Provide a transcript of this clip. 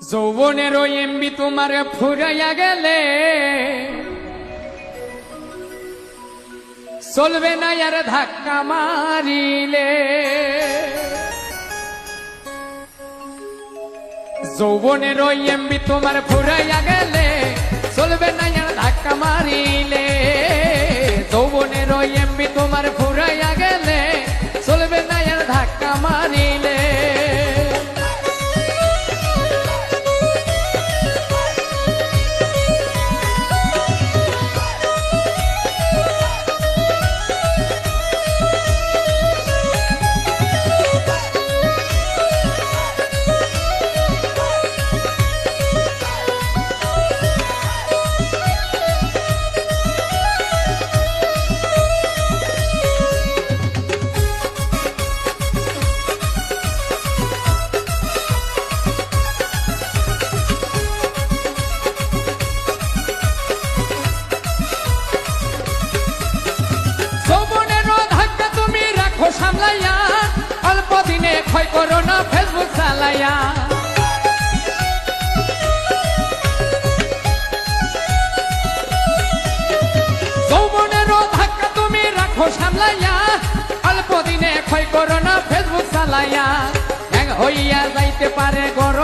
যৌবনের ওই এমবি তোমার ফুরাইয়া গেলে। চলবে না আর ধাক্কা মারিলে। যৌবনের ওই এমবি তোমার ফুরাইয়া গেলে, চলবে না আর ধাক্কা মারিলে। যৌবনের ওই এমবি তোমার সামলাইয়া অল্প দিনে ক্ষয় করো না ফেসবুক চালাইয়া। যৌবনের ধাক্কা তুমি রাখো সামলাইয়া, অল্প দিনে ক্ষয় করো না ফেসবুক চালাইয়া। হইয়া যাইতে পারে গরম।